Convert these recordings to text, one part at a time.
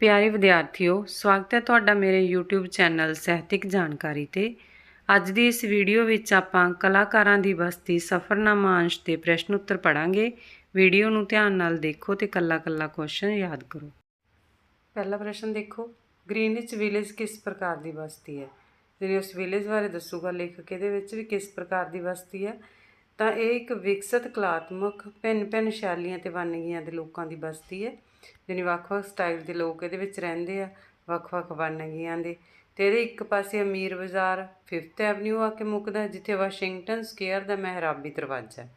ਪਿਆਰੇ ਵਿਦਿਆਰਥੀਓ, ਸਵਾਗਤ ਹੈ ਤੁਹਾਡਾ ਮੇਰੇ YouTube ਚੈਨਲ ਸਾਹਿਤਿਕ ਜਾਣਕਾਰੀ ਤੇ। ਅੱਜ ਦੀ ਇਸ ਵੀਡੀਓ ਵਿੱਚ ਆਪਾਂ ਕਲਾਕਾਰਾਂ ਦੀ ਬਸਤੀ ਸਫ਼ਰਨਾਮਾ ਅੰਸ਼ 'ਤੇ ਪ੍ਰਸ਼ਨ ਉੱਤਰ ਪੜਾਂਗੇ। ਵੀਡੀਓ ਨੂੰ ਧਿਆਨ ਨਾਲ ਦੇਖੋ ਤੇ ਕੱਲਾ-ਕੱਲਾ ਕੁਐਸਚਨ ਯਾਦ ਕਰੋ। ਪਹਿਲਾ ਪ੍ਰਸ਼ਨ ਦੇਖੋ ਗ੍ਰੀਨਿਚ ਵਿਲੇਜ ਕਿਸ ਪ੍ਰਕਾਰ ਦੀ ਬਸਤੀ ਹੈ? ਜਿਹੜੀ ਉਸ ਵਿਲੇਜ ਬਾਰੇ ਦੱਸੂਗਾ ਲੇਖਕ, ਇਹਦੇ ਵਿੱਚ ਵੀ ਕਿਸ ਪ੍ਰਕਾਰ ਦੀ ਬਸਤੀ ਹੈ? ਤਾਂ ਇਹ ਇੱਕ ਵਿਕਸਿਤ ਕਲਾਤਮਕ ਭਿੰਨ-ਭਿੰਨ ਸ਼ੈਲੀਆਂ ਤੇ ਵੰਨਗੀਆਂ ਦੇ ਲੋਕਾਂ ਦੀ ਬਸਤੀ ਹੈ। ਜਿਹਨੇ ਵੱਖ-ਵੱਖ ਸਟਾਈਲ ਦੇ ਲੋਕ ਇਹਦੇ ਵਿੱਚ ਰਹਿੰਦੇ ਆ ਵੱਖ-ਵੱਖ ਵੰਨਗੀਆਂ ਦੇ। ਤੇ ਇਹਦੇ ਇੱਕ ਪਾਸੇ ਅਮੀਰ ਬਾਜ਼ਾਰ 5th ਐਵਨਿਊ ਆ ਕੇ ਮੁੱਕਦਾ, ਜਿੱਥੇ ਵਾਸ਼ਿੰਗਟਨ ਸਕੁਅਰ ਦਾ ਮਹਿਰਾਬੀ ਦਰਵਾਜ਼ਾ ਹੈ।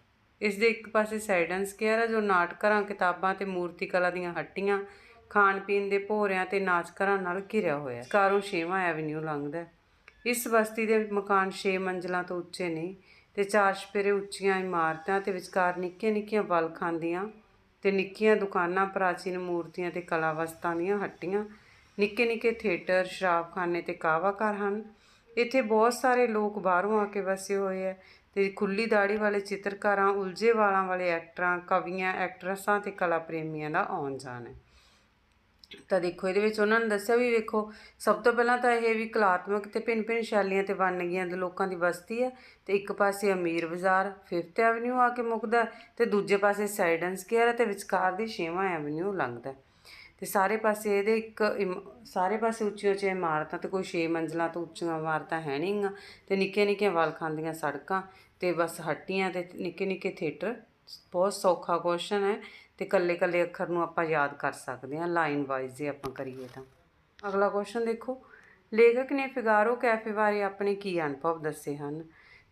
ਇਸ ਦੇ ਇੱਕ ਪਾਸੇ ਸਾਈਡਨ ਸਕੁਅਰ ਹੈ ਜੋ ਨਾਟਕਰਾਂ, ਕਿਤਾਬਾਂ ਤੇ ਮੂਰਤੀ ਕਲਾ ਦੀਆਂ ਹੱਟੀਆਂ ਖਾਣ ਪੀਣ ਦੇ ਭੋਰਿਆਂ ਤੇ ਨਾਚ ਘਰਾਂ ਨਾਲ ਘਿਰਿਆ ਹੋਇਆ ਹੈ। ਕਾਰੋਂ 6ਵਾਂ ਐਵਨਿਊ ਲੰਘਦਾ ਇਸ ਬਸਤੀ ਦੇ ਮਕਾਨ 6 ਮੰਜ਼ਲਾਂ ਤੋਂ ਉੱਚੇ ਨੇ ਤੇ ਚਾਰ ਛਪੇਰੇ ਉੱਚੀਆਂ ਇਮਾਰਤਾਂ ਤੇ ਵਿਚਕਾਰ ਨਿੱਕੀਆਂ ਨਿੱਕੀਆਂ ਬਲ ਖਾਂਦੀਆਂ ਤੇ ਨਿੱਕੀਆਂ ਦੁਕਾਨਾਂ, ਪ੍ਰਾਚੀਨ ਮੂਰਤੀਆਂ ਤੇ ਕਲਾ ਵਸਤਾਂ ਦੀਆਂ ਹੱਟੀਆਂ, ਨਿੱਕੇ ਨਿੱਕੇ ਥੀਏਟਰ, ਸ਼ਰਾਬਖਾਨੇ ਤੇ ਕਾਵਾ ਘਰ ਹਨ। ਇੱਥੇ ਬਹੁਤ ਸਾਰੇ ਲੋਕ ਬਾਹਰੋਂ ਆ ਕੇ ਵਸੇ ਹੋਏ ਹੈ ਤੇ ਖੁੱਲੀ ਦਾੜੀ ਵਾਲੇ ਚਿੱਤਰਕਾਰਾਂ, ਉਲਝੇ ਵਾਲਾਂ ਵਾਲੇ ਐਕਟਰਾਂ, ਕਵੀਆਂ, ਐਕਟਰਸਾਂ ਤੇ ਕਲਾ ਪ੍ਰੇਮੀਆਂ ਦਾ ਆਉਣ ਜਾਣ ਹੈ। ਤਾਂ ਦੇਖੋ, ਇਹਦੇ ਵਿੱਚ ਉਹਨਾਂ ਨੇ ਦੱਸਿਆ ਵੀ ਵੇਖੋ, ਸਭ ਤੋਂ ਪਹਿਲਾਂ ਤਾਂ ਇਹ ਵੀ ਕਲਾਤਮਕ ਤੇ ਭਿੰਨ-ਭਿੰਨ ਸ਼ੈਲੀਆਂ ਤੇ ਵੰਨਗੀਆਂ ਦੇ ਲੋਕਾਂ ਦੀ ਬਸਤੀ ਹੈ। ਤੇ ਇੱਕ ਪਾਸੇ ਅਮੀਰ ਬਾਜ਼ਾਰ 5th ਐਵਨਿਊ ਆ ਕੇ ਮੁੱਕਦਾ ਹੈ ਤੇ ਦੂਜੇ ਪਾਸੇ ਸਾਈਡਨ ਸਕੁਅਰ ਹੈ ਤੇ ਵਿਚਕਾਰ ਦੀ 6ਵਾਂ ਐਵਨਿਊ ਲੰਘਦਾ ਹੈ। ਤੇ ਸਾਰੇ ਪਾਸੇ ਇਹਦੇ ਇੱਕ ਇਮ- ਸਾਰੇ ਪਾਸੇ ਉੱਚੀਆਂ ਉੱਚੀਆਂ ਇਮਾਰਤਾਂ ਤੇ ਕੋਈ 6 ਮੰਜ਼ਲਾਂ ਤੋਂ ਉੱਚੀਆਂ ਇਮਾਰਤਾਂ ਹੈ ਨਹੀਂਆਂ ਤੇ ਨਿੱਕੀਆਂ ਨਿੱਕੀਆਂ ਵਲ ਖਾਂਦੀਆਂ ਸੜਕਾਂ ਤੇ ਬਸ ਹੱਟੀਆਂ ਤੇ ਨਿੱਕੇ ਨਿੱਕੇ ਥੀਏਟਰ, ਬਹੁਤ ਸੌਖਾ ਕੁਐਸਚਨ ਹੈ। ਤੇ ਕੱਲੇ ਕੱਲੇ ਅੱਖਰ ਨੂੰ ਆਪਾਂ ਯਾਦ ਕਰ ਸਕਦੇ ਹਾਂ ਲਾਈਨ ਵਾਈਜ਼ ਜੇ ਆਪਾਂ ਕਰੀਏ ਤਾਂ। ਅਗਲਾ ਕੁਐਸਚਨ ਦੇਖੋ, ਲੇਖਕ ਨੇ ਫਿਗਾਰੋ ਕੈਫੇ ਬਾਰੇ ਆਪਣੇ ਕੀ ਅਨੁਭਵ ਦੱਸੇ ਹਨ?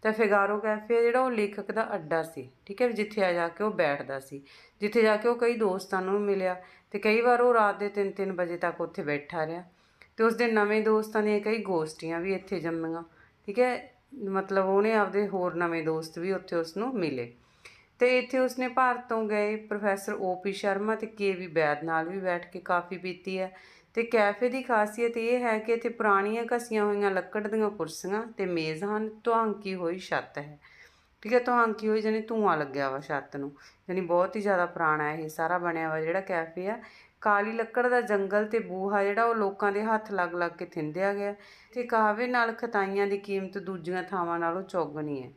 ਤਾਂ ਫਿਗਾਰੋ ਕੈਫੇ ਜਿਹੜਾ ਉਹ ਲੇਖਕ ਦਾ ਅੱਡਾ ਸੀ, ਠੀਕ ਹੈ, ਜਿੱਥੇ ਆ ਜਾ ਕੇ ਉਹ ਬੈਠਦਾ ਸੀ। ਜਿੱਥੇ ਜਾ ਕੇ ਉਹ ਕਈ ਦੋਸਤਾਂ ਨੂੰ ਮਿਲਿਆ ਤੇ ਕਈ ਵਾਰ ਉਹ ਰਾਤ ਦੇ 3-3 ਵਜੇ ਤੱਕ ਉੱਥੇ ਬੈਠਾ ਰਿਹਾ। ਤੇ ਉਸਦੇ ਨਵੇਂ ਦੋਸਤਾਂ ਦੀਆਂ ਕਈ ਗੋਸਟੀਆਂ ਵੀ ਇੱਥੇ ਜੰਮੀਆਂ, ਠੀਕ ਹੈ, ਮਤਲਬ ਉਹਨੇ ਆਪਦੇ ਹੋਰ ਨਵੇਂ ਦੋਸਤ ਵੀ ਉੱਥੇ ਉਸ ਨੂੰ ਮਿਲੇ। ਤੇ ਇੱਥੇ ਉਸਨੇ ਭਾਰਤ ਤੋਂ ਗਏ ਪ੍ਰੋਫੈਸਰ ਓ ਪੀ ਸ਼ਰਮਾ ਤੇ ਕੇਵੀ ਬੈਦ ਨਾਲ ਵੀ ਬੈਠ ਕੇ ਕਾਫੀ ਪੀਤੀ ਹੈ। ਤੇ ਕੈਫੇ ਦੀ ਖਾਸੀਅਤ ਇਹ ਹੈ ਕਿ ਇੱਥੇ ਪੁਰਾਣੀਆਂ ਘਸੀਆਂ ਹੋਈਆਂ ਲੱਕੜ ਦੀਆਂ ਕੁਰਸੀਆਂ ਤੇ ਮੇਜ਼ ਹਨ ਤੁਹਾਂਕੀ ਹੋਈ ਛੱਤ ਹੈ। ਠੀਕ ਹੈ, ਧੁਆਂਕੀ ਹੋਈ ਜਾਨੀ ਧੂਆਂ ਲੱਗਿਆ ਵਾ ਛੱਤ ਨੂੰ ਜਾਨੀ ਬਹੁਤ ਹੀ ਜ਼ਿਆਦਾ ਪੁਰਾਣਾ ਇਹ ਸਾਰਾ ਬਣਿਆ ਵਾ ਜਿਹੜਾ ਕੈਫੇ ਆ। ਕਾਲੀ ਲੱਕੜ ਦਾ ਜੰਗਲ ਤੇ ਬੂਹਾ ਜਿਹੜਾ ਉਹ ਲੋਕਾਂ ਦੇ ਹੱਥ ਲੱਗ ਲੱਗ ਕੇ ਥਿੰਦਿਆ ਗਿਆ ਤੇ ਕਾਹਵੇ ਨਾਲ ਖਤਾਈਆਂ ਦੀ ਕੀਮਤ ਦੂਜੀਆਂ ਥਾਵਾਂ ਨਾਲੋਂ ਚੌਗਣੀ ਹੈ।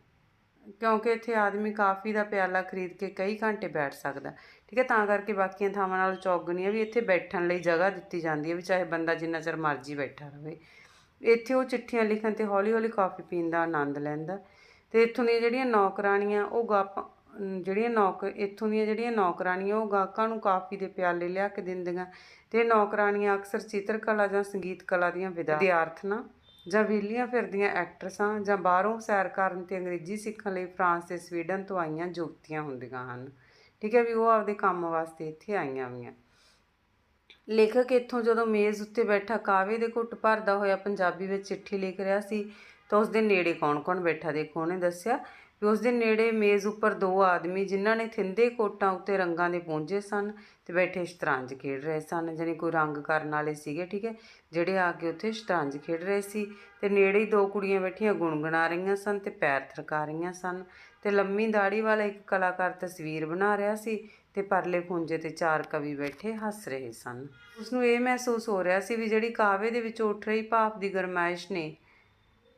ਕਿਉਂਕਿ ਇੱਥੇ ਆਦਮੀ ਕਾਫੀ ਦਾ ਪਿਆਲਾ ਖਰੀਦ ਕੇ ਕਈ ਘੰਟੇ ਬੈਠ ਸਕਦਾ। ਠੀਕ ਹੈ, ਤਾਂ ਕਰਕੇ ਬਾਕੀਆਂ ਥਾਵਾਂ ਨਾਲ ਚੌਗਣੀਆਂ ਵੀ ਇੱਥੇ ਬੈਠਣ ਲਈ ਜਗ੍ਹਾ ਦਿੱਤੀ ਜਾਂਦੀ ਹੈ ਵੀ ਚਾਹੇ ਬੰਦਾ ਜਿੰਨਾ ਚਿਰ ਮਰਜ਼ੀ ਬੈਠਾ ਰਹੇ ਇੱਥੇ ਉਹ ਚਿੱਠੀਆਂ ਲਿਖਣ ਤੇ ਹੌਲੀ ਹੌਲੀ ਕਾਫੀ ਪੀਣ ਦਾ ਆਨੰਦ ਲੈਂਦਾ। ਤੇ ਇੱਥੋਂ ਦੀਆਂ ਜਿਹੜੀਆਂ ਨੌਕਰਾਣੀਆਂ, ਉਹ ਗਾਪ ਜਿਹੜੀਆਂ ਨੌਕ, ਇੱਥੋਂ ਦੀਆਂ ਜਿਹੜੀਆਂ ਨੌਕਰਾਣੀਆਂ, ਉਹ ਗਾਹਕਾਂ ਨੂੰ ਕਾਫੀ ਦੇ ਪਿਆਲੇ ਲਿਆ ਕੇ ਦਿੰਦੀਆਂ। ਤੇ ਨੌਕਰਾਣੀਆਂ ਅਕਸਰ ਚਿੱਤਰਕਲਾ ਜਾਂ ਸੰਗੀਤ ਕਲਾ ਦੀਆਂ ਵਿਦਿਆਰਥਣਾਂ ਜਾਂ ਵਿਹਲੀਆਂ ਫਿਰਦੀਆਂ ਐਕਟਰਸਾਂ ਜਾਂ ਬਾਹਰੋਂ ਸੈਰ ਕਰਨ ਤੇ ਅੰਗਰੇਜ਼ੀ ਸਿੱਖਣ ਲਈ ਫਰਾਂਸ ਤੇ ਸਵੀਡਨ ਤੋਂ ਆਈਆਂ ਜੁਗਤੀਆਂ ਹੁੰਦੀਆਂ ਹਨ। ਠੀਕ ਹੈ ਵੀ ਉਹ ਆਪਦੇ ਕੰਮ ਵਾਸਤੇ ਇੱਥੇ ਆਈਆਂ ਹੋਈਆਂ। ਲੇਖਕ ਇੱਥੋਂ ਜਦੋਂ ਮੇਜ਼ ਉੱਤੇ ਬੈਠਾ ਕਾਵੇ ਦੇ ਘੁੱਟ ਭਰਦਾ ਹੋਇਆ ਪੰਜਾਬੀ ਵਿੱਚ ਚਿੱਠੀ ਲਿਖ ਰਿਹਾ ਸੀ ਤਾਂ ਉਸ ਦੇ ਨੇੜੇ ਕੌਣ-ਕੌਣ ਬੈਠਾ ਦੇਖੋ, ਉਹਨੇ ਦੱਸਿਆ ਵੀ ਉਸ ਦੇ ਨੇੜੇ ਮੇਜ਼ ਉੱਪਰ ਦੋ ਆਦਮੀ ਜਿਨ੍ਹਾਂ ਨੇ ਥਿੰਦੇ ਕੋਟਾਂ ਉੱਤੇ ਰੰਗਾਂ ਦੇ ਪੂੰਝੇ ਸਨ ਤੇ ਬੈਠੇ ਸ਼ਤਰੰਜ ਖੇਡ ਰਹੇ ਸਨ, ਜਾਣੀ ਕੋਈ ਰੰਗ ਕਰਨ ਵਾਲੇ ਸੀਗੇ, ਠੀਕ ਹੈ? ਜਿਹੜੇ ਆ ਕੇ ਉੱਥੇ ਸ਼ਤਰੰਜ ਖੇਡ ਰਹੇ ਸੀ ਤੇ ਨੇੜੇ ਹੀ ਦੋ ਕੁੜੀਆਂ ਬੈਠੀਆਂ ਗੁਣਗੁਣਾ ਰਹੀਆਂ ਸਨ ਤੇ ਪੈਰ ਥਰਕਾ ਰਹੀਆਂ ਸਨ ਤੇ ਲੰਮੀ ਦਾੜੀ ਵਾਲਾ ਇੱਕ ਕਲਾਕਾਰ ਤਸਵੀਰ ਬਣਾ ਰਿਹਾ ਸੀ ਤੇ ਪਰਲੇ ਖੁੰਝੇ ਤੇ ਚਾਰ ਕਵੀ ਬੈਠੇ ਹੱਸ ਰਹੇ ਸਨ। ਉਸ ਨੂੰ ਇਹ ਮਹਿਸੂਸ ਹੋ ਰਿਹਾ ਸੀ ਵੀ ਜਿਹੜੀ ਕਾਵੇ ਦੇ ਵਿੱਚ ਉੱਠ ਰਹੀ ਭਾਪ ਦੀ ਗਰਮਾਇਸ਼ ਨੇ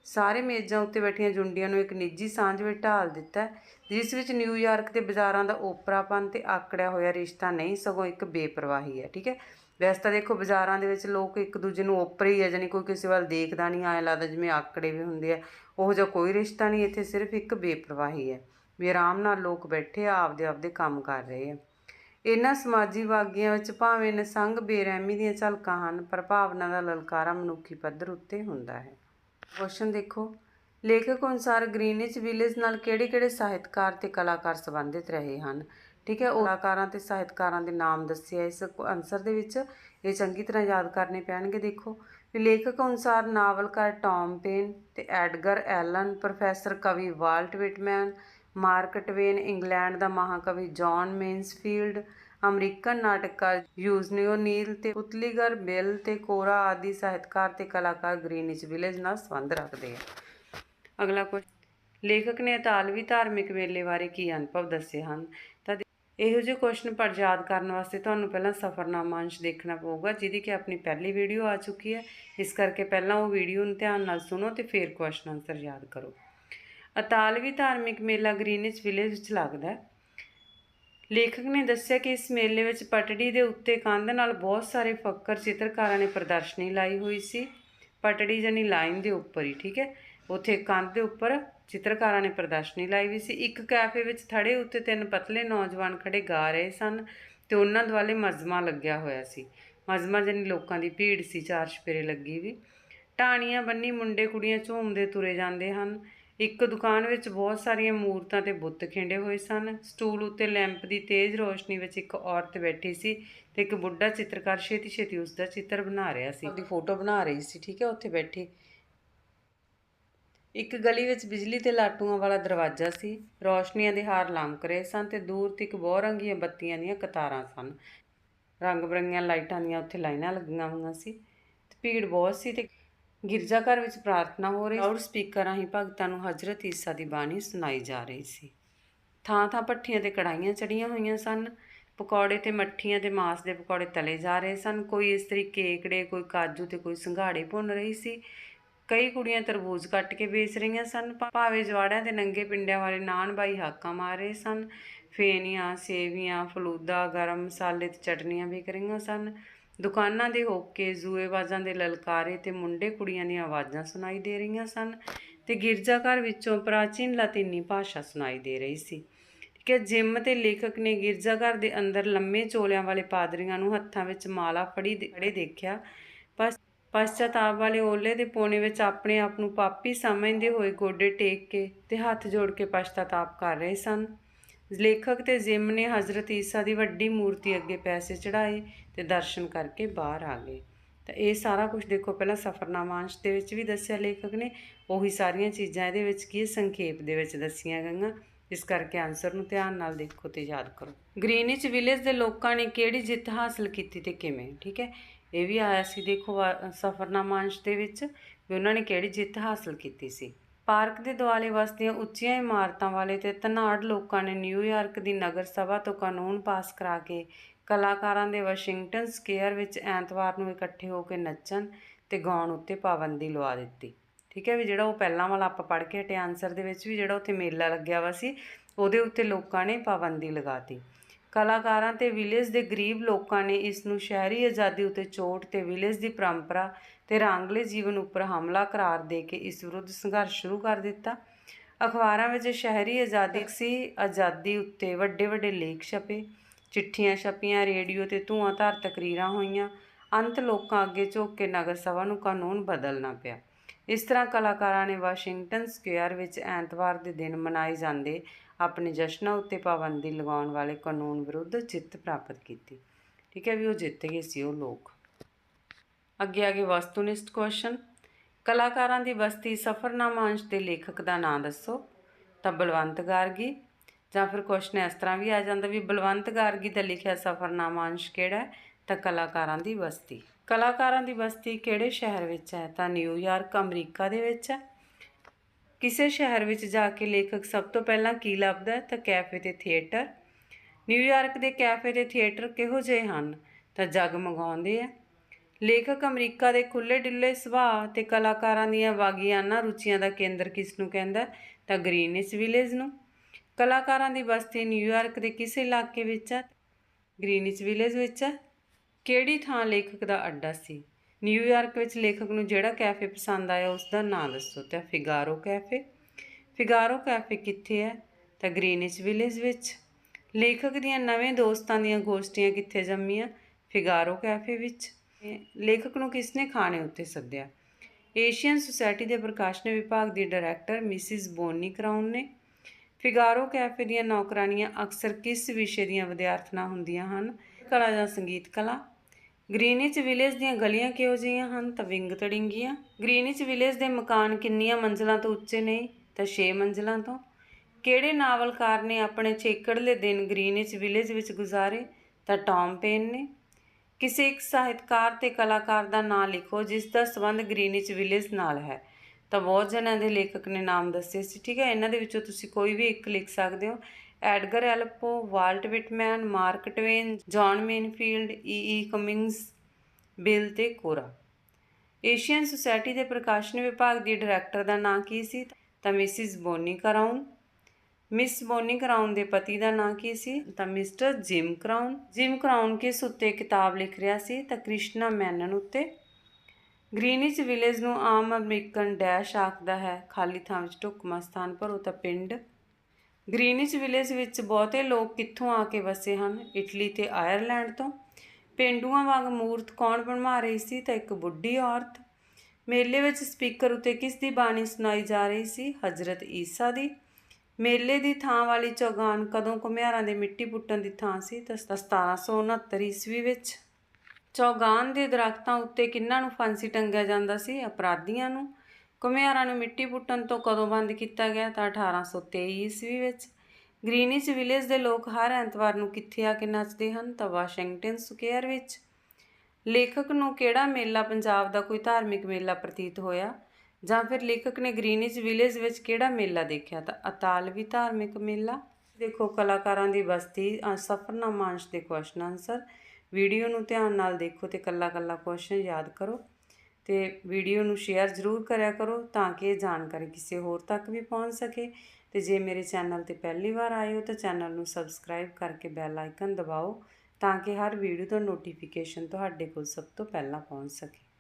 ਸਾਰੇ ਮੇਜ਼ਾਂ ਉੱਤੇ ਬੈਠੀਆਂ ਜੁੰਡੀਆਂ ਨੂੰ ਇੱਕ ਨਿੱਜੀ ਸਾਂਝ ਵਿੱਚ ਢਾਲ ਦਿੱਤਾ ਜਿਸ ਵਿੱਚ ਨਿਊਯਾਰਕ ਦੇ ਬਾਜ਼ਾਰਾਂ ਦਾ ਓਪਰਾਪਨ ਤੇ ਆਕੜਿਆ ਹੋਇਆ ਰਿਸ਼ਤਾ ਨਹੀਂ, ਸਗੋਂ ਇੱਕ ਬੇਪਰਵਾਹੀ ਹੈ, ਠੀਕ ਹੈ? ਵੈਸੇ ਤਾਂ ਦੇਖੋ, ਬਾਜ਼ਾਰਾਂ ਦੇ ਵਿੱਚ ਲੋਕ ਇੱਕ ਦੂਜੇ ਨੂੰ ਓਪਰੇ ਹੀ ਹੈ ਜਾਨੀ ਕੋਈ ਕਿਸੇ ਵੱਲ ਦੇਖਦਾ ਨਹੀਂ ਆਇਆ ਲੱਗਦਾ ਜਿਵੇਂ ਆਕੜੇ ਵੀ ਹੁੰਦੇ ਆ। ਉਹੋ ਜਿਹਾ ਕੋਈ ਰਿਸ਼ਤਾ ਨਹੀਂ, ਇੱਥੇ ਸਿਰਫ ਇੱਕ ਬੇਪਰਵਾਹੀ ਹੈ, ਵੀ ਆਰਾਮ ਨਾਲ ਲੋਕ ਬੈਠੇ ਆ ਆਪਦੇ ਆਪਦੇ ਕੰਮ ਕਰ ਰਹੇ ਆ। ਇਹਨਾਂ ਸਮਾਜੀ ਵਾਗੀਆਂ ਵਿੱਚ ਭਾਵੇਂ ਨਸੰਗ ਬੇਰਹਿਮੀ ਦੀਆਂ ਝਲਕਾਂ ਹਨ, ਪਰ ਭਾਵਨਾ ਦਾ ਲਲਕਾਰਾ ਮਨੁੱਖੀ ਪੱਧਰ ਉੱਤੇ ਹੁੰਦਾ ਹੈ। ਕੁਐਸਚਨ ਦੇਖੋ। ਲੇਖਕ ਅਨੁਸਾਰ ਗ੍ਰੀਨਿਚ ਵਿਲੇਜ ਨਾਲ ਕਿਹੜੇ-ਕਿਹੜੇ ਸਾਹਿਤਕਾਰ ਤੇ ਕਲਾਕਾਰ ਸੰਬੰਧਿਤ ਰਹੇ ਹਨ? ਠੀਕ ਹੈ, ਉਹ ਕਲਾਕਾਰਾਂ ਤੇ ਸਾਹਿਤਕਾਰਾਂ ਦੇ ਨਾਮ ਦੱਸਿਆ ਇਸ ਆਨਸਰ ਦੇ ਵਿੱਚ ਇਹ ਚੰਗੀ ਤਰ੍ਹਾਂ ਯਾਦ ਕਰਨੇ ਪੈਣਗੇ, ਦੇਖੋ। ਵੀ ਲੇਖਕ ਅਨੁਸਾਰ ਨਾਵਲਕਾਰ ਟੌਮ ਪੇਨ ਤੇ ਐਡਗਰ ਐਲਨ, ਪ੍ਰੋਫੈਸਰ ਕਵੀ Walt Whitman Mark Twain England ਦਾ ਮਹਾਕਵੀ ਜੌਨ ਮੇਨਸਫੀਲਡ, ਅਮਰੀਕਨ ਨਾਟਕਕਾਰ ਯੂਜ਼ਨੀਓ ਨੀਲ ਤੇ ਉਤਲੀਗਰ ਬਿਲ ਤੇ ਕੋਰਾ ਆਦਿ ਸਾਹਿਤਕਾਰ ਤੇ ਕਲਾਕਾਰ ਗ੍ਰੀਨਿਚ ਵਿਲੇਜ ਨਾਲ ਸੰਬੰਧ ਰੱਖਦੇ ਆ। ਅਗਲਾ ਕੁਐਸਚਨ ਲੇਖਕ ਨੇ ਇਤਾਲਵੀ ਧਾਰਮਿਕ ਮੇਲੇ ਬਾਰੇ ਕੀ ਅਨੁਭਵ ਦੱਸੇ ਹਨ? ਤਾਂ ਦੇ- ਇਹੋ ਜਿਹੇ ਕੁਐਸਚਨ ਪਰ ਯਾਦ ਕਰਨ ਵਾਸਤੇ ਤੁਹਾਨੂੰ ਪਹਿਲਾਂ ਸਫਰਨਾਮਾ ਅੰਸ਼ ਦੇਖਣਾ ਪਊਗਾ, ਜਿਹਦੀ ਕਿ ਆਪਣੀ ਪਹਿਲੀ ਵੀਡੀਓ ਆ ਚੁੱਕੀ ਹੈ। ਇਸ ਕਰਕੇ ਪਹਿਲਾਂ ਉਹ ਵੀਡੀਓ ਨੂੰ ਧਿਆਨ ਨਾਲ ਸੁਣੋ ਤੇ ਫਿਰ ਕੁਐਸਚਨ ਆਨਸਰ ਯਾਦ ਕਰੋ। ਅਤਾਲਵੀ ਧਾਰਮਿਕ ਮੇਲਾ ਗ੍ਰੀਨਿਚ ਵਿਲੇਜ ਵਿੱਚ ਲੱਗਦਾ ਲੇਖਕ ਨੇ ਦੱਸਿਆ ਕਿ ਇਸ ਮੇਲੇ ਵਿੱਚ ਪਟੜੀ ਦੇ ਉੱਤੇ ਕੰਧ ਨਾਲ ਬਹੁਤ ਸਾਰੇ ਫੱਕਰ ਚਿੱਤਰਕਾਰਾਂ ਨੇ ਪ੍ਰਦਰਸ਼ਨੀ ਲਾਈ ਹੋਈ ਸੀ। ਪਟੜੀ ਜਾਨੀ ਲਾਈਨ ਦੇ ਉੱਪਰ ਹੀ, ਠੀਕ ਹੈ? ਉੱਥੇ ਕੰਧ ਦੇ ਉੱਪਰ ਚਿੱਤਰਕਾਰਾਂ ਨੇ ਪ੍ਰਦਰਸ਼ਨੀ ਲਾਈ ਹੋਈ ਸੀ। ਇੱਕ ਕੈਫੇ ਵਿੱਚ ਥੜੇ ਉੱਤੇ ਤਿੰਨ ਪਤਲੇ ਨੌਜਵਾਨ ਖੜੇ ਗਾ ਰਹੇ ਸਨ ਤੇ ਉਹਨਾਂ ਦੁਆਲੇ ਮਜ਼ਮਾ ਲੱਗਿਆ ਹੋਇਆ ਸੀ। ਮਜ਼ਮਾ ਜਾਨੀ ਲੋਕਾਂ ਦੀ ਭੀੜ ਸੀ, ਚਾਰ ਛਪੇਰੇ ਲੱਗੀ ਵੀ। ਟਾਣੀਆਂ ਬੰਨੀ ਮੁੰਡੇ ਕੁੜੀਆਂ ਝੂਮਦੇ ਤੁਰੇ ਜਾਂਦੇ ਹਨ। ਇੱਕ ਦੁਕਾਨ ਵਿੱਚ ਬਹੁਤ ਸਾਰੀਆਂ ਮੂਰਤਾਂ ਤੇ ਬੁੱਤ ਖਿੰਡੇ ਹੋਏ ਸਨ। ਸਟੂਲ ਉੱਤੇ ਲੈਂਪ ਦੀ ਤੇਜ਼ ਰੋਸ਼ਨੀ ਵਿੱਚ ਇੱਕ ਔਰਤ ਬੈਠੀ ਸੀ ਤੇ ਇੱਕ ਬੁੱਢਾ ਚਿੱਤਰਕਾਰ ਛੇਤੀ ਛੇਤੀ ਉਸ ਦਾ ਚਿੱਤਰ ਬਣਾ ਰਿਹਾ ਸੀ। ਉਹਦੀ ਫੋਟੋ ਬਣਾ ਰਹੀ ਸੀ, ਠੀਕ ਹੈ, ਉੱਥੇ ਬੈਠੀ। ਇੱਕ ਗਲੀ ਵਿੱਚ ਬਿਜਲੀ ਤੇ ਲਾਟੂਆਂ ਵਾਲਾ ਦਰਵਾਜ਼ਾ ਸੀ। ਰੋਸ਼ਨੀਆਂ ਦੇ ਹਾਰ ਲਮਕ ਰਹੇ ਸਨ ਤੇ ਦੂਰ ਤੱਕ ਬਹੁ-ਰੰਗੀਆਂ ਬੱਤੀਆਂ ਦੀਆਂ ਕਤਾਰਾਂ ਸਨ। ਰੰਗ ਬਰੰਗੀਆਂ ਲਾਈਟਾਂ ਦੀਆਂ ਉੱਥੇ ਲਾਈਨਾਂ ਲੱਗੀਆਂ ਹੋਈਆਂ ਸੀ। ਤੇ ਭੀੜ ਬਹੁਤ ਸੀ ਤੇ ਗਿਰਜਾਘਰ ਵਿੱਚ ਪ੍ਰਾਰਥਨਾ ਹੋ ਰਹੀ ਲਾਊਡ ਸਪੀਕਰ ਰਾਹੀਂ ਭਗਤਾਂ ਨੂੰ ਹਜ਼ਰਤ ਈਸਾ ਦੀ ਬਾਣੀ ਸੁਣਾਈ ਜਾ ਰਹੀ ਸੀ। ਥਾਂ ਥਾਂ ਭੱਠੀਆਂ ਤੇ ਕੜਾਈਆਂ ਚੜੀਆਂ ਹੋਈਆਂ ਸਨ। ਪਕੌੜੇ ਤੇ ਮੱਠੀਆਂ ਤੇ ਮਾਸ ਦੇ ਪਕੌੜੇ ਤਲੇ ਜਾ ਰਹੇ ਸਨ। ਕੋਈ ਇਸ ਤਰੀਕੇ ਕੇਕੜੇ, ਕੋਈ ਕਾਜੂ ਤੇ ਕੋਈ ਸੰਘਾੜੇ ਭੁੰਨ ਰਹੀ ਸੀ। ਕਈ ਕੁੜੀਆਂ ਤਰਬੂਜ ਕੱਟ ਕੇ ਵੇਚ ਰਹੀਆਂ ਸਨ। ਭਾਵੇਂ ਜਵਾੜਿਆਂ ਦੇ ਨੰਗੇ ਪਿੰਡਿਆਂ ਵਾਲੇ ਨਾਨ ਬਾਈ ਹਾਕਾਂ ਮਾਰ ਰਹੇ ਸਨ। ਫੇਨੀਆਂ ਸੇਵੀਆਂ, ਫਲੂਦਾ, ਗਰਮ ਮਸਾਲੇ ਤੇ ਚਟਨੀਆਂ ਵਿਕ ਰਹੀਆਂ ਸਨ। ਦੁਕਾਨਾਂ ਦੇ ਹੋਕੇ, ਜੂਏਬਾਜ਼ਾਂ ਦੇ ਲਲਕਾਰੇ ਤੇ ਮੁੰਡੇ ਕੁੜੀਆਂ ਦੀਆਂ ਆਵਾਜ਼ਾਂ ਸੁਣਾਈ ਦੇ ਰਹੀਆਂ ਸਨ ਤੇ ਗਿਰਜਾਘਰ ਵਿੱਚੋਂ ਪ੍ਰਾਚੀਨ ਲਾਤੀਨੀ ਭਾਸ਼ਾ ਸੁਣਾਈ ਦੇ ਰਹੀ ਸੀ। ਕਿ ਜਿਮ ਤੇ ਲੇਖਕ ਨੇ ਗਿਰਜਾਘਰ ਦੇ ਅੰਦਰ ਲੰਮੇ ਚੋਲਿਆਂ ਵਾਲੇ ਪਾਦਰੀਆਂ ਨੂੰ ਹੱਥਾਂ ਵਿੱਚ ਮਾਲਾ ਫੜੀ ਦੇ- ਖੜੇ ਦੇਖਿਆ। ਪਸ, ਪਸ਼ਚਾਤਾਪ ਵਾਲੇ ਓਲੇ ਦੇ ਪੋਣੇ ਵਿੱਚ ਆਪਣੇ ਆਪ ਨੂੰ ਪਾਪੀ ਸਮਝਦੇ ਹੋਏ ਗੋਡੇ ਟੇਕ ਕੇ ਤੇ ਹੱਥ ਜੋੜ ਕੇ ਪਛਤਾਤਾਪ ਕਰ ਰਹੇ ਸਨ। ਲੇਖਕ ਤੇ ਜਿਮ ਨੇ ਹਜ਼ਰਤ ਈਸਾ ਦੀ ਵੱਡੀ ਮੂਰਤੀ ਅੱਗੇ ਪੈਸੇ ਚੜਾਏ ਤੇ ਦਰਸ਼ਨ ਕਰਕੇ ਬਾਹਰ ਆ ਗਏ। ਤਾਂ ਇਹ ਸਾਰਾ ਕੁਝ ਦੇਖੋ, ਪਹਿਲਾਂ ਸਫਰਨਾਮਾ ਅੰਸ਼ ਦੇ ਵਿੱਚ ਵੀ ਦੱਸਿਆ ਲੇਖਕ ਨੇ, ਉਹੀ ਸਾਰੀਆਂ ਚੀਜ਼ਾਂ ਇਹਦੇ ਵਿੱਚ ਕੀ ਸੰਖੇਪ ਦੇ ਵਿੱਚ ਦੱਸੀਆਂ ਗਈਆਂ। ਇਸ ਕਰਕੇ ਆਨਸਰ ਨੂੰ ਧਿਆਨ ਨਾਲ ਦੇਖੋ ਤੇ ਯਾਦ ਕਰੋ। ਗ੍ਰੀਨਿਚ ਵਿਲੇਜ ਦੇ ਲੋਕਾਂ ਨੇ ਕਿਹੜੀ ਜਿੱਤ ਹਾਸਲ ਕੀਤੀ ਤੇ ਕਿਵੇਂ? ਠੀਕ ਹੈ? ਇਹ ਵੀ ਆਇਆ ਸੀ ਦੇਖੋ ਵਾ- ਸਫਰਨਾਮਾ ਅੰਸ਼ ਦੇ ਵਿੱਚ ਵੀ ਉਹਨਾਂ ਨੇ ਕਿਹੜੀ ਜਿੱਤ ਹਾਸਲ ਕੀਤੀ ਸੀ। ਪਾਰਕ ਦੇ ਦੁਆਲੇ ਵਸਦੀਆਂ ਉੱਚੀਆਂ ਇਮਾਰਤਾਂ ਵਾਲੇ ਤੇ ਧਨਾੜ ਲੋਕਾਂ ਨੇ ਨਿਊਯਾਰਕ ਦੀ ਨਗਰ ਸਭਾ ਤੋਂ ਕਾਨੂੰਨ ਪਾਸ ਕਰਾ ਕੇ ਕਲਾਕਾਰਾਂ ਦੇ ਵਾਸ਼ਿੰਗਟਨ ਸਕੁਅਰ ਵਿੱਚ ਐਤਵਾਰ ਨੂੰ ਇਕੱਠੇ ਹੋ ਕੇ ਨੱਚਣ ਤੇ ਗਾਉਣ ਉੱਤੇ ਪਾਬੰਦੀ ਲਵਾ ਦਿੱਤੀ। ਠੀਕ ਹੈ ਵੀ ਜਿਹੜਾ ਉਹ ਪਹਿਲਾਂ ਵਾਲਾ ਆਪਾਂ ਪੜ੍ਹ ਕੇ ਹਟੇ ਆਨਸਰ ਦੇ ਵਿੱਚ ਵੀ ਜਿਹੜਾ ਉੱਥੇ ਮੇਲਾ ਲੱਗਿਆ ਵਾ ਸੀ, ਉਹਦੇ ਉੱਤੇ ਲੋਕਾਂ ਨੇ ਪਾਬੰਦੀ ਲਗਾਤੀ ਕਲਾਕਾਰਾਂ ਤੇ ਵਿਲੇਜ ਦੇ ਗਰੀਬ ਲੋਕਾਂ ਨੇ ਇਸ ਨੂੰ ਸ਼ਹਿਰੀ ਆਜ਼ਾਦੀ ਉਤੇ ਚੋਟ ਤੇ ਵਿਲੇਜ ਦੀ ਪਰੰਪਰਾ ਤੇ ਰਾਂਗਲੇ ਜੀਵਨ ਉੱਪਰ ਹਮਲਾ ਕਰਾਰ ਦੇ ਕੇ ਇਸ ਵਿਰੁੱਧ ਸੰਘਰਸ਼ ਸ਼ੁਰੂ ਕਰ ਦਿੱਤਾ। ਅਖਬਾਰਾਂ ਵਿੱਚ ਸ਼ਹਿਰੀ ਆਜ਼ਾਦੀ ਸੀ, ਆਜ਼ਾਦੀ ਉੱਤੇ ਵੱਡੇ ਵੱਡੇ ਲੇਖ ਛਪੇ, ਚਿੱਠੀਆਂ ਛਪੀਆਂ, ਰੇਡੀਓ ਤੇ ਧੂਆਂਧਾਰ ਤਕਰੀਰਾਂ ਹੋਈਆਂ। ਅੰਤ ਲੋਕਾਂ ਅੱਗੇ ਝੁੱਕ ਕੇ ਨਗਰ ਸਭਾ ਨੂੰ ਕਾਨੂੰਨ ਬਦਲਣਾ ਪਿਆ। ਇਸ ਤਰ੍ਹਾਂ ਕਲਾਕਾਰਾਂ ਨੇ ਵਾਸ਼ਿੰਗਟਨ ਸਕੁਅਰ ਵਿੱਚ ਐਤਵਾਰ ਦੇ ਦਿਨ ਮਨਾਏ ਜਾਂਦੇ ਆਪਣੇ ਜਸ਼ਨਾਂ ਉੱਤੇ ਪਾਬੰਦੀ ਲਗਾਉਣ ਵਾਲੇ ਕਾਨੂੰਨ ਵਿਰੁੱਧ ਜਿੱਤ ਪ੍ਰਾਪਤ ਕੀਤੀ। ਠੀਕ ਹੈ ਵੀ ਉਹ ਜਿੱਤ ਗਏ ਸੀ ਉਹ ਲੋਕ। ਅੱਗੇ ਅੱਗੇ ਵਸਤੂਨਿਸ਼ਟ ਕੁਐਸਚਨ ਕਲਾਕਾਰਾਂ ਦੀ ਬਸਤੀ ਸਫਰਨਾਮਾ ਅੰਸ਼ ਦੇ ਲੇਖਕ ਦਾ ਨਾਮ ਦੱਸੋ। ਤਾਂ ਬਲਵੰਤ ਗਾਰਗੀ। ਜਾਂ ਫਿਰ ਕੁਐਸਚਨ ਇਸ ਤਰ੍ਹਾਂ ਵੀ ਆ ਜਾਂਦਾ ਵੀ ਬਲਵੰਤ ਗਾਰਗੀ ਦਾ ਲਿਖਿਆ ਸਫਰਨਾਮਾ ਅੰਸ਼ ਕਿਹੜਾ ਤਾਂ ਕਲਾਕਾਰਾਂ ਦੀ ਬਸਤੀ। ਕਲਾਕਾਰਾਂ ਦੀ ਬਸਤੀ ਕਿਹੜੇ ਸ਼ਹਿਰ ਵਿੱਚ ਹੈ? ਤਾਂ ਨਿਊਯਾਰਕ ਅਮਰੀਕਾ ਦੇ ਵਿੱਚ ਹੈ। ਕਿਸੇ ਸ਼ਹਿਰ ਵਿੱਚ ਜਾ ਕੇ ਲੇਖਕ ਸਭ ਤੋਂ ਪਹਿਲਾਂ ਕੀ ਲੱਭਦਾ ਤਾਂ ਕੈਫੇ ਤੇ ਥੀਏਟਰ। ਨਿਊਯਾਰਕ ਦੇ ਕੈਫੇ ਤੇ ਥੀਏਟਰ ਕਿਹੋ ਜਿਹੇ ਹਨ? ਤਾਂ ਜਗਮਗਾਉਂਦੇ ਆ ਲੇਖਕ ਅਮਰੀਕਾ ਦੇ ਖੁੱਲੇ ਡਿੱਲੇ ਸੁਭਾਅ ਤੇ ਕਲਾਕਾਰਾਂ ਦੀਆਂ ਵਾਗੀਆਨਾ ਰੁਚੀਆਂ ਦਾ ਕੇਂਦਰ ਕਿਸ ਨੂੰ ਕਹਿੰਦਾ ਤਾਂ ਗ੍ਰੀਨਿਚ ਵਿਲੇਜ ਨੂੰ। ਕਲਾਕਾਰਾਂ ਦੀ ਬਸਤੀ ਨਿਊਯਾਰਕ ਦੇ ਕਿਸ ਇਲਾਕੇ ਵਿੱਚ ਹੈ? ਗ੍ਰੀਨਿਚ ਵਿਲੇਜ ਵਿੱਚ ਹੈ। ਕਿਹੜੀ ਥਾਂ ਲੇਖਕ ਦਾ ਅੱਡਾ ਸੀ? ਨਿਊਯਾਰਕ ਵਿੱਚ ਲੇਖਕ ਨੂੰ ਜਿਹੜਾ ਕੈਫੇ ਪਸੰਦ ਆਇਆ ਉਸ ਦਾ ਨਾਮ ਦੱਸੋ। ਤਾਂ ਫਿਗਾਰੋ ਕੈਫੇ। ਫਿਗਾਰੋ ਕੈਫੇ ਕਿੱਥੇ ਹੈ? ਤਾਂ ਗ੍ਰੀਨਿਚ ਵਿਲੇਜ ਵਿੱਚ। ਲੇਖਕ ਦੀਆਂ ਨਵੇਂ ਦੋਸਤਾਂ ਦੀਆਂ ਗੋਸ਼ਟੀਆਂ ਕਿੱਥੇ ਜੰਮੀਆਂ? ਫਿਗਾਰੋ ਕੈਫੇ ਵਿੱਚ। ਲੇਖਕ ਨੂੰ ਕਿਸਨੇ ਖਾਣੇ ਉੱਤੇ ਸੱਦਿਆ? ਏਸ਼ੀਅਨ ਸੁਸਾਇਟੀ ਦੇ ਪ੍ਰਕਾਸ਼ਨ ਵਿਭਾਗ ਦੀ ਡਾਇਰੈਕਟਰ ਮਿਸਿਸ ਬੋਨੀ ਕਰਾਊਨ ਨੇ। ਫਿਗਾਰੋ ਕੈਫੇ ਦੀਆਂ ਨੌਕਰਾਨੀਆਂ ਅਕਸਰ ਕਿਸ ਵਿਸ਼ੇ ਦੀਆਂ ਵਿਦਿਆਰਥਣਾਂ ਹੁੰਦੀਆਂ ਹਨ? ਕਲਾ ਜਾਂ ਸੰਗੀਤ ਕਲਾ? ਗ੍ਰੀਨਿਚ ਵਿਲੇਜ ਦੀਆਂ ਗਲੀਆਂ ਕਿਹੋ ਜਿਹੀਆਂ ਹਨ? ਤਾਂ ਵਿੰਗ ਤੜਿੰਗੀਆਂ। ਗ੍ਰੀਨਿਚ ਵਿਲੇਜ ਦੇ ਮਕਾਨ ਕਿੰਨੀਆਂ ਮੰਜ਼ਲਾਂ ਤੋਂ ਉੱਚੇ ਨੇ? ਤਾਂ 6 ਮੰਜ਼ਲਾਂ ਤੋਂ। ਕਿਹੜੇ ਨਾਵਲਕਾਰ ਨੇ ਆਪਣੇ ਛੇਕੜਲੇ ਦਿਨ ਗ੍ਰੀਨਿਚ ਵਿਲੇਜ ਵਿੱਚ ਗੁਜ਼ਾਰੇ? ਤਾਂ ਟੌਮ ਪੇਨ ਨੇ। ਕਿਸੇ ਇੱਕ ਸਾਹਿਤਕਾਰ ਤੇ ਕਲਾਕਾਰ ਦਾ ਨਾਮ ਲਿਖੋ, ਜਿਸ ਦਾ ਸੰਬੰਧ ਗ੍ਰੀਨਿਚ ਵਿਲੇਜ ਨਾਲ ਹੈ। ਤਾਂ ਬਹੁਤ ਜਣਿਆਂ ਦੇ ਲੇਖਕ ਨੇ ਨਾਮ ਦੱਸੇ ਸੀ, ਠੀਕ ਹੈ? ਇਹਨਾਂ ਦੇ ਵਿੱਚੋਂ ਤੁਸੀਂ ਕੋਈ ਵੀ ਇੱਕ ਲਿਖ ਸਕਦੇ ਹੋ। Edgar Allan Poe, Walt Whitman, Mark Twain, John Masefield, E E Cummings, Bill ਤੇ ਕੋਰਾ। ਏਸ਼ੀਅਨ ਸੁਸਾਇਟੀ ਦੇ ਪ੍ਰਕਾਸ਼ਨ ਵਿਭਾਗ ਦੀ ਡਾਇਰੈਕਟਰ ਦਾ ਨਾਂ ਕੀ ਸੀ? ਤਾਂ Mrs Bonnie Crown miss Bonnie Crown ਦੇ ਪਤੀ ਦਾ ਨਾਂ ਕੀ ਸੀ? ਤਾਂ mister Jim Crown. Jim Crown ਕਿਸ ਉੱਤੇ ਕਿਤਾਬ ਲਿਖ ਰਿਹਾ ਸੀ? ਤਾਂ ਕ੍ਰਿਸ਼ਨਾ ਮੈਨਨ ਉੱਤੇ। ਗ੍ਰੀਨਿਚ ਵਿਲੇਜ ਨੂੰ ਆਮ ਅਮਰੀਕਨ ਡੈਸ਼ ਆਖਦਾ ਹੈ। ਖਾਲੀ ਥਾਂ ਵਿੱਚ ਢੁਕਵਾਂ ਸਥਾਨ ਭਰੋ ਤਾਂ ਪਿੰਡ ਗ੍ਰੀਨਿਚ ਵਿਲੇਜ ਵਿੱਚ ਬਹੁਤੇ ਲੋਕ ਕਿੱਥੋਂ ਆ ਕੇ ਵਸੇ ਹਨ? ਇਟਲੀ ਤੇ ਆਇਰਲੈਂਡ ਤੋਂ। ਪੇਂਡੂਆਂ ਵਾਂਗ ਮੂਰਤ ਕੌਣ ਬਣਵਾ ਰਹੀ ਸੀ? ਤਾਂ ਇੱਕ ਬੁੱਢੀ ਔਰਤ। ਮੇਲੇ ਵਿੱਚ ਸਪੀਕਰ ਉੱਤੇ ਕਿਸ ਦੀ ਬਾਣੀ ਸੁਣਾਈ ਜਾ ਰਹੀ ਸੀ? ਹਜ਼ਰਤ ਈਸਾ ਦੀ। ਮੇਲੇ ਦੀ ਥਾਂ ਵਾਲੀ ਚੌਗਾਨ ਕਦੋਂ ਘੁਮਿਆਰਾਂ ਦੇ ਮਿੱਟੀ ਪੁੱਟਣ ਦੀ ਥਾਂ ਸੀ? ਤਾਂ 1769 ਈਸਵੀ ਵਿੱਚ। ਚੌਗਾਨ ਦੇ ਦਰਖਤਾਂ ਉੱਤੇ ਕਿੰਨਾਂ ਨੂੰ ਫਾਂਸੀ ਟੰਗਿਆ ਜਾਂਦਾ ਸੀ? ਅਪਰਾਧੀਆਂ ਨੂੰ। ਘੁਮਿਆਰਾਂ ਨੂੰ ਮਿੱਟੀ ਪੁੱਟਣ ਤੋਂ ਕਦੋਂ ਬੰਦ ਕੀਤਾ ਗਿਆ ਤਾਂ 1823 ਈਸਵੀ ਵਿੱਚ। ਗ੍ਰੀਨਿਚ ਵਿਲੇਜ ਦੇ ਲੋਕ ਹਰ ਐਤਵਾਰ ਨੂੰ ਕਿੱਥੇ ਆ ਕੇ ਨੱਚਦੇ ਹਨ ਤਾਂ ਵਾਸ਼ਿੰਗਟਨ ਸਕੁਅਰ ਵਿੱਚ। ਲੇਖਕ ਨੂੰ ਕਿਹੜਾ ਮੇਲਾ ਪੰਜਾਬ ਦਾ ਕੋਈ ਧਾਰਮਿਕ ਮੇਲਾ ਪ੍ਰਤੀਤ ਹੋਇਆ? ਜਾਂ ਫਿਰ ਲੇਖਕ ਨੇ ਗ੍ਰੀਨਿਚ ਵਿਲੇਜ ਵਿੱਚ ਕਿਹੜਾ ਮੇਲਾ ਦੇਖਿਆ ਤਾਂ ਅਤਾਲਵੀ ਧਾਰਮਿਕ ਮੇਲਾ? ਦੇਖੋ ਕਲਾਕਾਰਾਂ ਦੀ ਬਸਤੀ ਅ, ਸਫ਼ਰਨਾਮਾ ਅੰਸ਼ ਦੇ ਕੁਐਸਚਨ ਆਨਸਰ ਵੀਡੀਓ ਨੂੰ ਧਿਆਨ ਨਾਲ ਦੇਖੋ ਤੇ ਕੱਲਾ ਕੱਲਾ ਕੁਐਸਚਨ ਯਾਦ ਕਰੋ। ਅਤੇ ਵੀਡੀਓ ਨੂੰ ਸ਼ੇਅਰ ਜ਼ਰੂਰ ਕਰਿਆ ਕਰੋ ਤਾਂ ਕਿ ਇਹ ਜਾਣਕਾਰੀ ਕਿਸੇ ਹੋਰ ਤੱਕ ਵੀ ਪਹੁੰਚ ਸਕੇ। ਅਤੇ ਜੇ ਮੇਰੇ ਚੈਨਲ ਤੇ ਪਹਿਲੀ ਵਾਰ ਆਏ ਹੋ ਤਾਂ ਚੈਨਲ ਨੂੰ ਸਬਸਕ੍ਰਾਈਬ ਕਰਕੇ ਬੈਲ ਆਈਕਨ ਦਬਾਓ ਤਾਂ ਕਿ ਹਰ ਵੀਡੀਓ ਦਾ ਨੋਟੀਫਿਕੇਸ਼ਨ ਤੁਹਾਡੇ ਕੋਲ ਸਭ ਤੋਂ ਪਹਿਲਾਂ ਪਹੁੰਚ ਸਕੇ।